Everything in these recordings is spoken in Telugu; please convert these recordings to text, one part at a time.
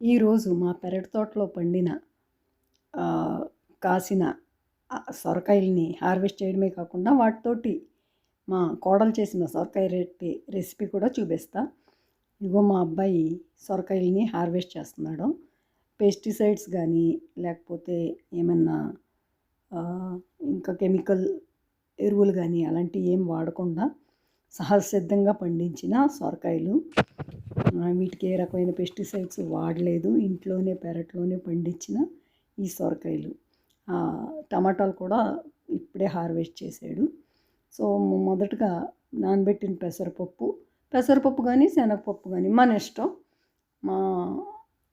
ఈరోజు మా పెరటి తోటలో పండిన కాసిన సొరకాయల్ని హార్వెస్ట్ చేయడమే కాకుండా వాటితోటి మా కోడలు చేసిన సొరకాయ రెట్టి రెసిపీ కూడా చూపిస్తా. ఇగో మా అబ్బాయి సొరకాయల్ని హార్వెస్ట్ చేస్తున్నాడు. పెస్టిసైడ్స్ కానీ లేకపోతే ఏమన్నా ఇంకా కెమికల్ ఎరువులు కానీ అలాంటివి ఏం వాడకుండా సహజసిద్ధంగా పండించిన సొరకాయలు. వీటికి ఏ రకమైన పెస్టిసైడ్స్ వాడలేదు. ఇంట్లోనే పెరట్లోనే పండించిన ఈ సొరకాయలు. టమాటాలు కూడా ఇప్పుడే హార్వెస్ట్ చేశాడు. సో మొదటగా నానబెట్టిన పెసరపప్పు పెసరపప్పు కానీ శనగపప్పు కానీ మన ఇష్టం. మా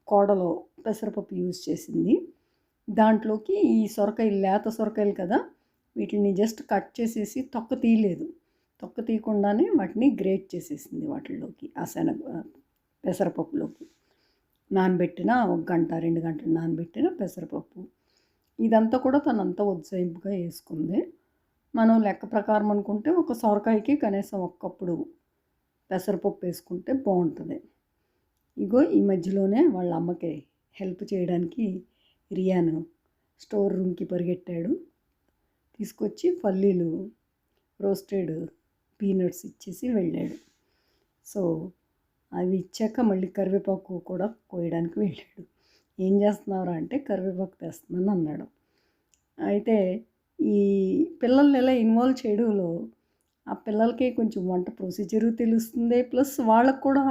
కోడలో పెసరపప్పు యూజ్ చేసింది. దాంట్లోకి ఈ సొరకాయలు లేత సొరకాయలు కదా వీటిని జస్ట్ కట్ చేసేసి తొక్క తీయలేదు. తొక్క తీయకుండానే వాటిని గ్రేట్ చేసేసింది వాటిల్లోకి ఆ శనగ పెసరపప్పులోకి. నానబెట్టిన ఒక గంట రెండు గంటలు నానబెట్టిన పెసరపప్పు. ఇదంతా కూడా తనంతా ఉజ్జాయింపుగా వేసుకుంది. మనం లెక్క ప్రకారం అనుకుంటే ఒక సొరకాయకి కనీసం ఒక్కప్పుడు పెసరపప్పు వేసుకుంటే బాగుంటుంది. ఇగో ఈ మధ్యలోనే వాళ్ళ అమ్మకి హెల్ప్ చేయడానికి రియాను స్టోర్ రూమ్కి పరిగెట్టాడు. తీసుకొచ్చి పల్లీలు రోస్టెడ్ పీనట్స్ ఇచ్చేసి వెళ్ళాడు. సో అవి ఇచ్చాక మళ్ళీ కరివేపాకు కూడా కోయడానికి వెళ్ళాడు. ఏం చేస్తున్నావురా అంటే కరివేపాకు తెస్తున్నాను అన్నాడు. అయితే ఈ పిల్లల్ని ఎలా ఇన్వాల్వ్ చేయడంలో ఆ పిల్లలకి కొంచెం వంట ప్రొసీజరు తెలుస్తుంది ప్లస్ వాళ్ళకు కూడా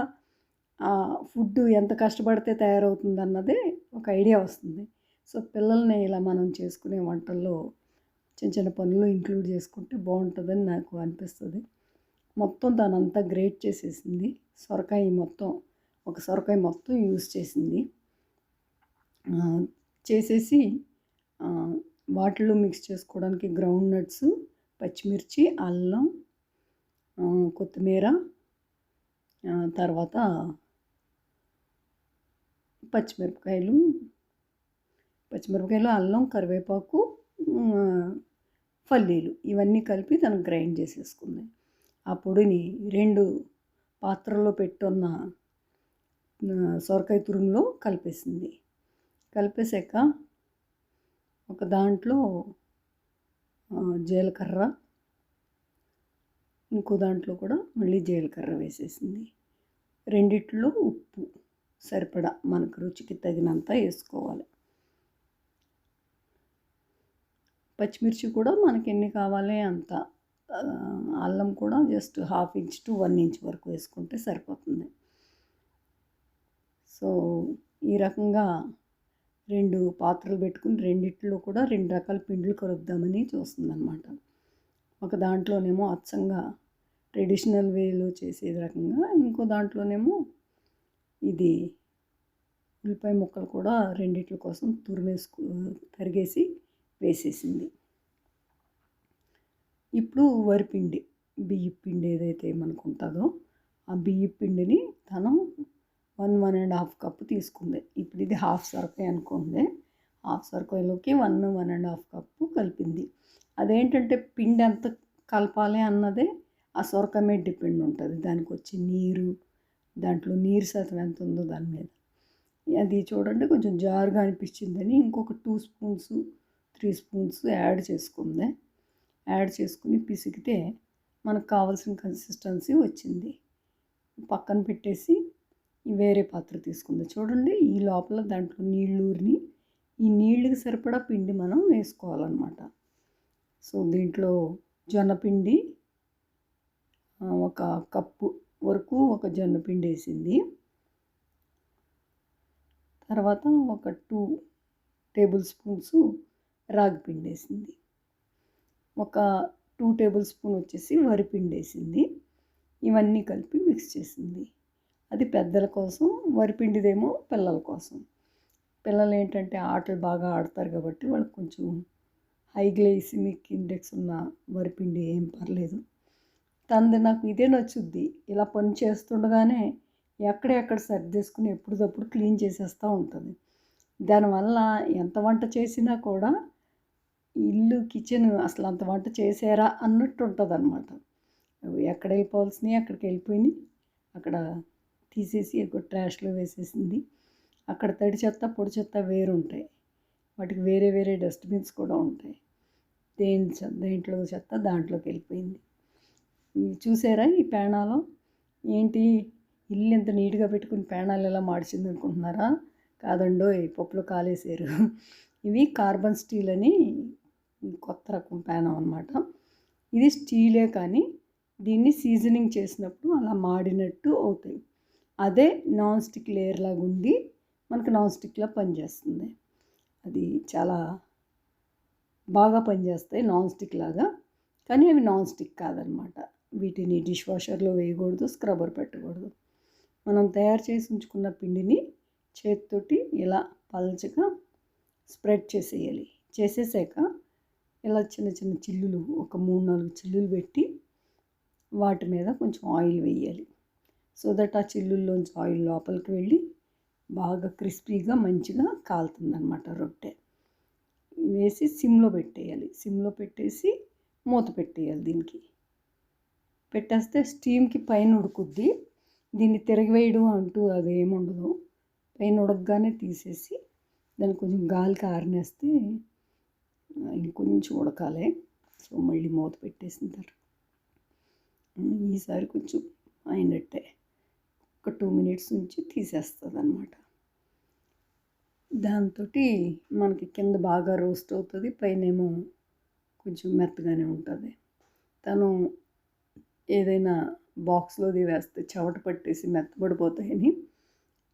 ఫుడ్ ఎంత కష్టపడితే తయారవుతుంది అన్నదే ఒక ఐడియా వస్తుంది. సో పిల్లల్ని ఇలా మనం చేసుకునే వంటల్లో చిన్న చిన్న పనులు ఇంక్లూడ్ చేసుకుంటే బాగుంటుందని నాకు అనిపిస్తుంది. మొత్తం దానంతా గ్రేట్ చేసేసింది. సొరకాయ మొత్తం ఒక సొరకాయ మొత్తం యూజ్ చేసింది. చేసేసి వాటిలో మిక్స్ చేసుకోవడానికి గ్రౌండ్ నట్స్ పచ్చిమిర్చి అల్లం కొత్తిమీర తర్వాత పచ్చిమిరపకాయలు పచ్చిమిరపకాయలు అల్లం కరివేపాకు పల్లీలు ఇవన్నీ కలిపి తను గ్రైండ్ చేసేసుకుంది. ఆ పొడిని రెండు పాత్రలో పెట్టున్న సొరకాయ తురుములో కలిపేసింది. కలిపేసాక ఒక దాంట్లో జీలకర్ర ఇంకో దాంట్లో కూడా మళ్ళీ జీలకర్ర వేసేసింది. రెండిట్లో ఉప్పు సరిపడా మనకు రుచికి తగినంత వేసుకోవాలి. పచ్చిమిర్చి కూడా మనకి ఎన్ని కావాలి అంత అల్లం కూడా just half inch to one inch వరకు వేసుకుంటే సరిపోతుంది. సో ఈ రకంగా రెండు పాత్రలు పెట్టుకుని రెండిట్లో కూడా రెండు రకాల పిండిలు కలుపుదామని చూస్తుందన్నమాట. ఒక దాంట్లోనేమో అచ్చంగా ట్రెడిషనల్ వేలో చేసే రకంగా ఇంకో దాంట్లోనేమో ఇది ఉల్లిపాయ ముక్కలు కూడా రెండిట్ల కోసం తురిమేసుకు తరిగేసి వేసేసింది. ఇప్పుడు వరిపిండి బియ్య పిండి ఏదైతే మనకు ఉంటుందో ఆ బియ్య పిండిని తను one one and half cup తీసుకుంది. ఇప్పుడు ఇది హాఫ్ సరకాయ అనుకుంది. Half సరకాయలోకి one one and half cup కలిపింది. అదేంటంటే పిండి ఎంత కలపాలి అన్నదే ఆ సొరకాయ మీద డిపెండ్ ఉంటుంది. దానికి వచ్చి నీరు దాంట్లో నీరు శాతం ఎంత ఉందో దాని మీద. అది చూడండి కొంచెం జారుగా అనిపించిందని ఇంకొక two spoons three spoons add చేసుకుంది. యాడ్ చేసుకుని పిసికితే మనకు కావాల్సిన కన్సిస్టెన్సీ వచ్చింది. పక్కన పెట్టేసి వేరే పాత్ర తీసుకుంది. చూడండి ఈ లోపల దాంట్లో నీళ్ళూరిని ఈ నీళ్ళకి సరిపడా పిండి మనం వేసుకోవాలన్నమాట. సో దీంట్లో జొన్నపిండి ఒక కప్పు వరకు ఒక జొన్నపిండి వేసింది. తర్వాత ఒక టూ టేబుల్ స్పూన్స్ రాగి పిండి వేసింది. ఒక టూ టేబుల్ స్పూన్ వచ్చేసి వరిపిండి వేసింది ఇవన్నీ కలిపి మిక్స్ చేసింది. అది పెద్దల కోసం వరిపిండిదేమో పిల్లల కోసం. పిల్లలు ఏంటంటే ఆటలు బాగా ఆడతారు కాబట్టి వాళ్ళకి కొంచెం హై గ్లైసిమిక్ ఇండెక్స్ ఉన్న వరిపిండి ఏం పర్లేదు. తనది నాకు ఇదే నచ్చుద్ది. ఇలా పని చేస్తుండగానే ఎక్కడెక్కడ సర్దేసుకుని ఎప్పుడప్పుడు క్లీన్ చేసేస్తూ ఉంటుంది. దానివల్ల ఎంత వంట చేసినా కూడా ఇల్లు కిచెన్ అసలు అంత వంట చేసారా అన్నట్టు ఉంటుంది అనమాట ఎక్కడ వెళ్ళిపోవాల్సినవి అక్కడికి వెళ్ళిపోయినాయి. అక్కడ తీసేసి ఎక్కువ ట్రాష్లో వేసేసింది. అక్కడ తడి చెత్త పొడి చెత్త వేరు ఉంటాయి వాటికి వేరే వేరే డస్ట్బిన్స్ కూడా ఉంటాయి. దేని దేంట్లో చెత్త దాంట్లోకి వెళ్ళిపోయింది. ఇవి చూసారా ఈ పేణాలు? ఏంటి? ఇల్లు ఎంత నీట్గా పెట్టుకుని పేణాలు ఎలా మార్చింది అనుకుంటున్నారా? కాదండో ఈ పప్పులో కాలేసారు ఇవి కార్బన్ స్టీల్ అని కొత్త రకం పేనం అనమాట ఇది స్టీలే కానీ దీన్ని సీజనింగ్ చేసినప్పుడు అలా మాడినట్టు అవుతాయి. అదే నాన్ స్టిక్ లేయర్ లాగా ఉండి మనకు నాన్ స్టిక్లా పనిచేస్తుంది అది చాలా బాగా పనిచేస్తాయి నాన్ స్టిక్ లాగా. కానీ అవి నాన్ స్టిక్ కాదనమాట వీటిని డిష్ వాషర్లో వేయకూడదు స్క్రబ్బర్ పెట్టకూడదు. మనం తయారు చేసి ఉంచుకున్న పిండిని చేతితోటి ఇలా పల్చగా స్ప్రెడ్ చేసేయాలి. చేసేసాక ఇలా చిన్న చిన్న చిల్లులు ఒక మూడు నాలుగు చిల్లులు పెట్టి వాటి మీద కొంచెం ఆయిల్ వేయాలి. సో దట్ ఆ చిల్లుల్లోంచి ఆయిల్ లోపలికి వెళ్ళి బాగా క్రిస్పీగా మంచిగా కాలుతుందనమాట రొట్టె. వేసి సిమ్లో పెట్టేయాలి. సిమ్లో పెట్టేసి మూత పెట్టేయాలి దీనికి. పెట్టేస్తే స్టీమ్కి పైన ఉడుకుద్ది. దీన్ని తిరగవేయడం అంటూ అది ఏముండదు పైన ఉడకగానే తీసేసి దాన్ని కొంచెం గాలికి ఆరినేస్తే ఇంకొంచెం ఉడకాలి. సో మళ్ళీ మూత పెట్టేసిన తర్వాత ఈసారి కొంచెం అయినట్టే. ఒక టూ మినిట్స్ నుంచి తీసేస్తుంది అనమాట దాంతో మనకి కింద బాగా రోస్ట్ అవుతుంది పైనేమో కొంచెం మెత్తగానే ఉంటుంది. తను ఏదైనా బాక్స్లోది వేస్తే చెవట పట్టేసి మెత్తబడిపోతాయని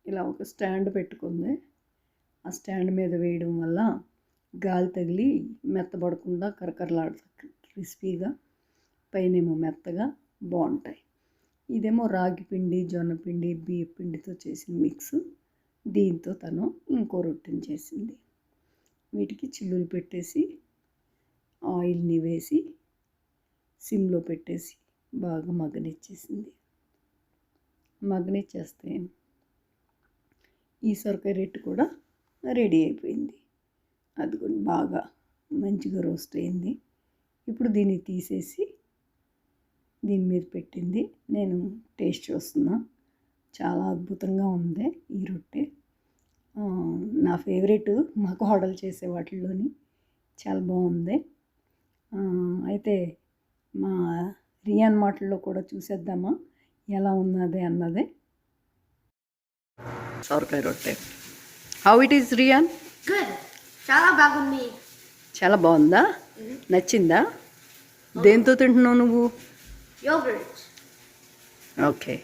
ఇలా ఒక స్టాండ్ పెట్టుకుంది. ఆ స్టాండ్ మీద వేయడం వల్ల గాలి తగిలి మెత్తబడకుండా కరకరలాడుతా క్రిస్పీగా పైనేమో మెత్తగా బాగుంటాయి. ఇదేమో రాగి పిండి జొన్న పిండి బియ్య పిండితో చేసిన మిక్స్. దీంతో తను ఇంకో రొట్టెని చేసింది. వీటికి చిల్లులు పెట్టేసి ఆయిల్ని వేసి సిమ్లో పెట్టేసి బాగా మగ్గనిచ్చేసింది. మగ్గనిచ్చేస్తే ఈ సొరకాయ రెట్టు కూడా రెడీ అయిపోయింది. అది కూడా బాగా మంచిగా రోస్ట్ అయింది. ఇప్పుడు దీన్ని తీసేసి దీని మీద పెట్టింది. నేను టేస్ట్ చూస్తున్నా. చాలా అద్భుతంగా ఉంది ఈ రొట్టె. నా ఫేవరెట్ మా కోడలు చేసే వాటిల్లోని చాలా బాగుంది. అయితే మా రియాన్ మాటల్లో కూడా చూసేద్దామా? ఎలా ఉన్నది అన్నది. సొరకాయ రొట్టె. How it is really good చాలా బాగుంది. చాలా బాగుందా? నచ్చిందా? దేంతో తింటున్నావు నువ్వు? ఓకే.